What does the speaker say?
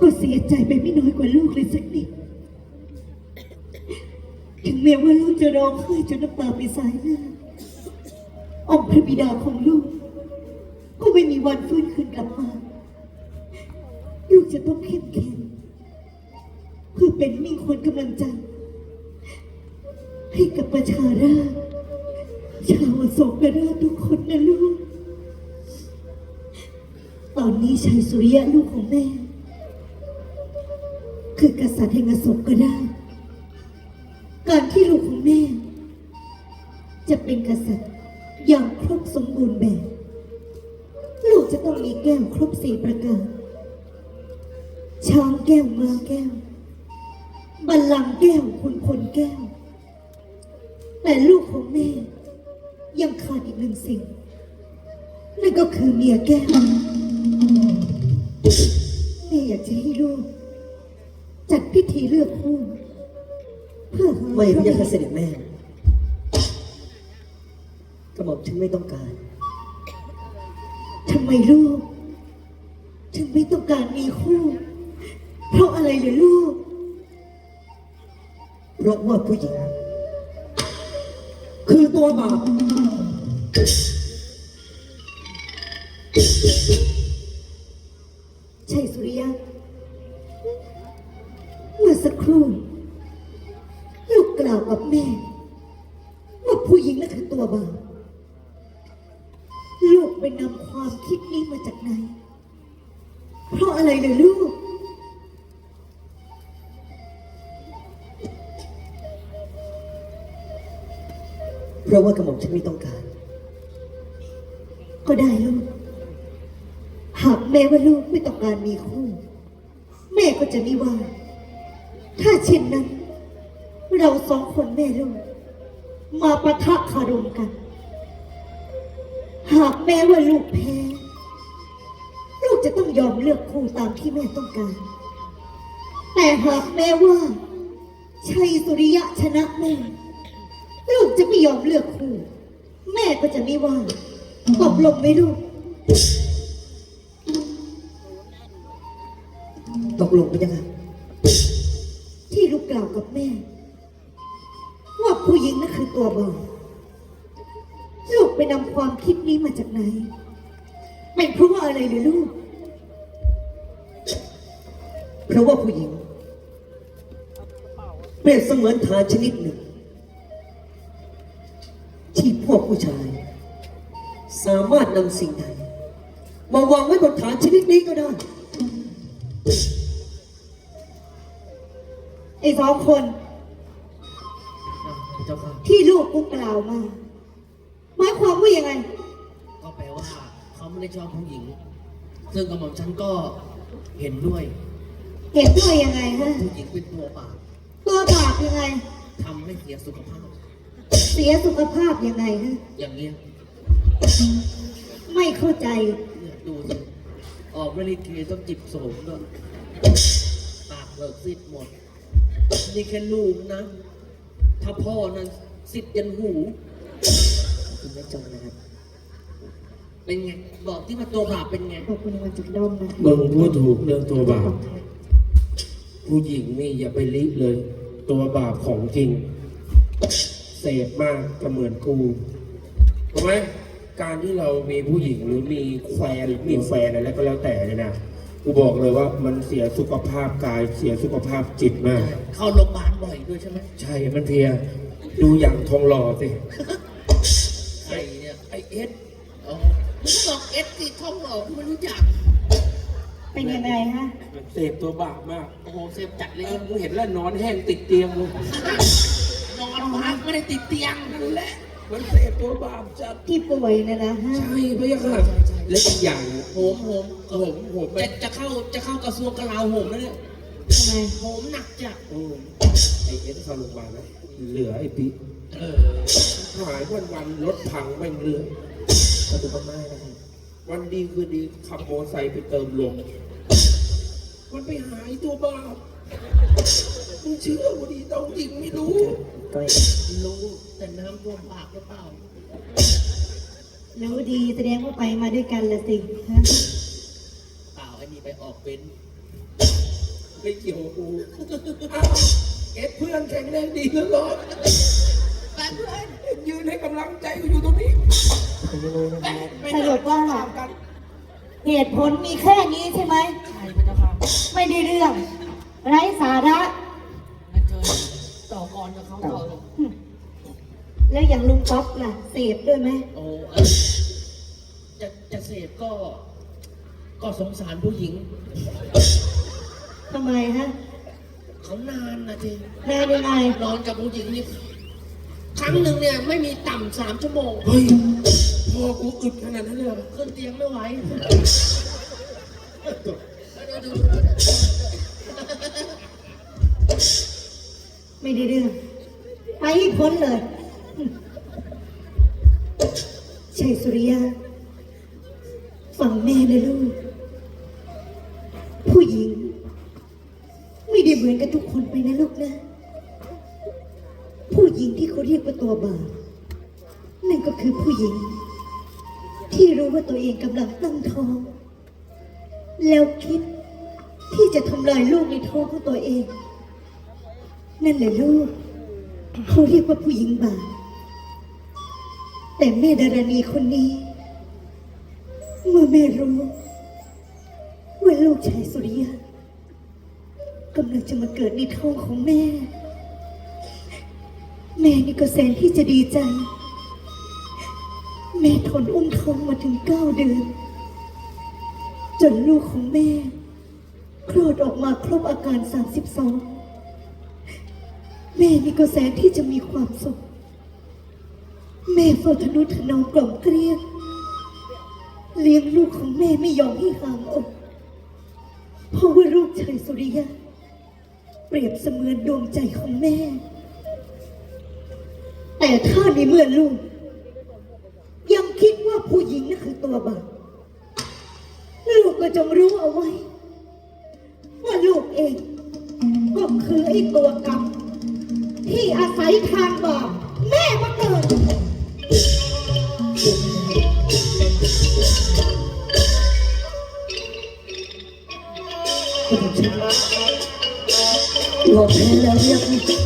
ก็เสียใจไปไม่น้อยกว่าลูกเลยสักนิด ถึงแม้ว่าลูกจะร้องไห้จนน้ำตาไปสายหน้าองค์พระบิดาของลูก ก็ไม่มีวันฟื้นคืนกลับมา ลูกจะต้องเข้มแข็งเพื่อเป็นมิ่งควรกำลังใจ ให้กับประชาราชาวโศกราชทุกคนนะลูก ตอนนี้ชัยสุริยะลูกของแม่ คือกษัตริย์แห่งอโศกราชการที่ลูกของแม่ จะเป็นกษัตริย์อย่างครบสมบูรณ์แบบ ลูกจะต้องมีแก้วครบสี่ประการช้างแก้วม้าแก้ว บัลลังก์แก้วคุณพลแก้ว แต่ลูกของแม่ ยังขาดอีกหนึ่งสิ่ง นั่นก็คือเมียแก้วแม่อยากจะให้ลูก จัดพิธีเลือกคู่ เพื่อหาไม่พระพี่ยังบิเสดาด็จแม่กระหม่อมฉันไม่ต้องการทำไมลูกถึงไม่ต้องการมีคู่ เพราะอะไรเหรอลูก เพราะว่าผู้หญิง คือตัวบาปใไปนำความคิดนี้มาจากไหน เพราะอะไรเลยลูก เพราะว่ากระหม่อมฉันไม่ต้องการ ก็ได้ลูก หากแม้ว่าลูกไม่ต้องการมีคู่ แม่ก็จะไม่ว่า ถ้าเช่นนั้น เราสองคนแม่ลูก มาประทะคารมกัน หากแม้ว่าลูกแพ้ ลูกจะต้องยอมเลือกคู่ตามที่แม่ต้องการ แต่หากแม้ว่าชัยสุริยะชนะแม่ ลูกจะไม่ยอมเลือกคู่ แม่ก็จะไม่ว่าตกลงไหมลูก ตกลงไปยังไงที่ลูกกล่าวกับแม่ ว่าผู้หญิงนั่นคือตัวบา ไปนำความคิดนี้มาจากไหนเป็นเพราะว่าอะไรหรือลูก เพราะว่าผู้หญิงเปรียบเสมือนฐานชนิดหนึ่ง ที่พวกผู้ชาย สามารถนำสิ่งใดมาวางไว้บนฐานชนิดนี้ก็ได้ไอ้สองคนเจ้าค่ะที่ลูกกูกล่าวมาหมายค วามว่ายังไง ก็แปลว่าเขาไม่ได้ชอบผู้หญิง ซึ่งกระหม่อมฉันก็เห็นด้วย เห็นด้วยยังไงฮะ ผู้หญิงเป็นตัวบาปตัวบาปยังไง ทำให้เสียสุขภาพ เสียสุขภาพยังไงฮะ อย่างเงี้ยไม่เข้าใจ เนี่ยดูสิออกเวลิเกต้องจิบโสมด้วยปากเลิกซิดหมด นี่แค่ลูกนะ ถ้าพ่อนั้นซิดยันหู คุณแม่จอนะครับเป็นไง บอกที่ว่าตัวบาปเป็นไง ขอบคุณวันจากด้อมนะมึงพูดถูกเรื่องตัวบาป ผู้หญิงนี่อย่าไปลิเลย ตัวบาปของจริง เสพมากก็เหมือนกูถูกไหมการที่เรามีผู้หญิงหรือมีแฟนหรือมีแฟนอะไรก็แล้วแต่เนี่ยนะกูบอกเลยว่ามันเสียสุขภาพกายเสียสุขภาพจิตมาก เข้าโรงพยาบาลบ่อยด้วยใช่ไหม ใช่มันเพลียดูอย่างทองหล่อสิใคร เนี่ยไอเอสอ๋อมึงบอกเอสสิท่องหลอกไม่รู้จัก เป็นยังไงฮะเสพตัวบาปมาก โอ้โหเซฟจัดเลเอย อกูเห็นแล้วนอนแห้งติดเตียงเลยนอนพักไม่ได้ติดเตียงนั่นแหละ มันเสพตัวบาปจัด ที่ป่วยนะนะฮะ ใช่พะยะค่ะ และอีกอย่างโหมโหมโอ้โหโหไปจะจะเข้าจะเข้ากระทรวงกลาโหมแล้วเนี่ยทำไม โหมหนักจ้ะโอ้ไอเอสเข้าโรงพยาบาลแล้วเหลือไอ้ปี เออ หายวันวันๆรถพังไม่งเรือขอบคุณมากๆนะครับวันดีคือดีขับมอไซค์ไปเติมลมมันไปหายตัวบาปมึงเชื่อกูดีต้องจริงไม่รู้ ก้อยรู้แต่น้ำท่วมปากหรือเปล่า รู้ดีแสดงว่าไปมาด้วยกันละสิฮะเปล่าไอ้นี่ไปออกเป็นไม่เกี่ยวกับกูอ้าวเอ็ดเพื่อนแข็งแรงดีเหลือ เกินแต่เพื่อนยืนให้กำลังใจกูอยู่ตรงนี้สรุปว่าเหตุผลมีแค่นี้ใช่ไหม ใช่พระเจ้าค่ะไม่ได้เรื่อง ไร้สาระ งั้นเชิญต่อกรกับเขาต่อเลยแล้วอย่างลุงป๊อปล่ะ เสพด้วยไหม โอ้เอ้ยจะจะเสพก็ ก็สงสารผู้หญิง ทำไมฮะเขานานนะเจนานยังไงนอนกับผู้หญิงนี่ ครั้งหนึ่งเนี่ยไม่มีต่ำสามชั่วโมง เฮ้ยพ่อกูอึดขนาดนั้นเลยเหรอขึ้นเตียงไม่ไหวไม่ได้เรื่อง ไปให้พ้นเลย ชัยสุริยาฟังแม่นะลูก ผู้หญิง ไม่ได้เหมือนกันทุกคนไปนะลูกนะ ผู้หญิงที่เขาเรียกว่าตัวบาปนั่นก็คือผู้หญิง ที่รู้ว่าตัวเองกำลังตั้งท้อง แล้วคิดที่จะทำลายลูกในท้องของตัวเอง นั่นแหละลูกเขาเรียกว่าผู้หญิงบาปแต่แม่ดารณีคนนี้ เมื่อแม่รู้ว่าลูกชายสุริยะกำลังจะมาเกิดในท้องของแม่ แม่นี่ก็แสนที่จะดีใจ แม่ทนอุ้มท้องมาถึงเก้าเดือน จนลูกของแม่ คลอดออกมาครบอาการ32แม่นี่ก็แสนที่จะมีความสุข แม่เฝ้าทนุถนอมกล่อมเกลี้ยงเลี้ยงลูกของแม่ไม่ยอมให้ห่างอกเพราะว่าลูกชายสุริยะ เปรียบเสมือนดวงใจของแม่ แต่ถ้าในเมื่อลูก ยังคิดว่าผู้หญิงนั่นคือตัวบาปลูกก็จงรู้เอาไว้ ว่าลูกเอง ก็คือไอ้ตัวกรรมที่อาศัยทางบาปแม่มาเกิดยอมแพ้แล้วเรียก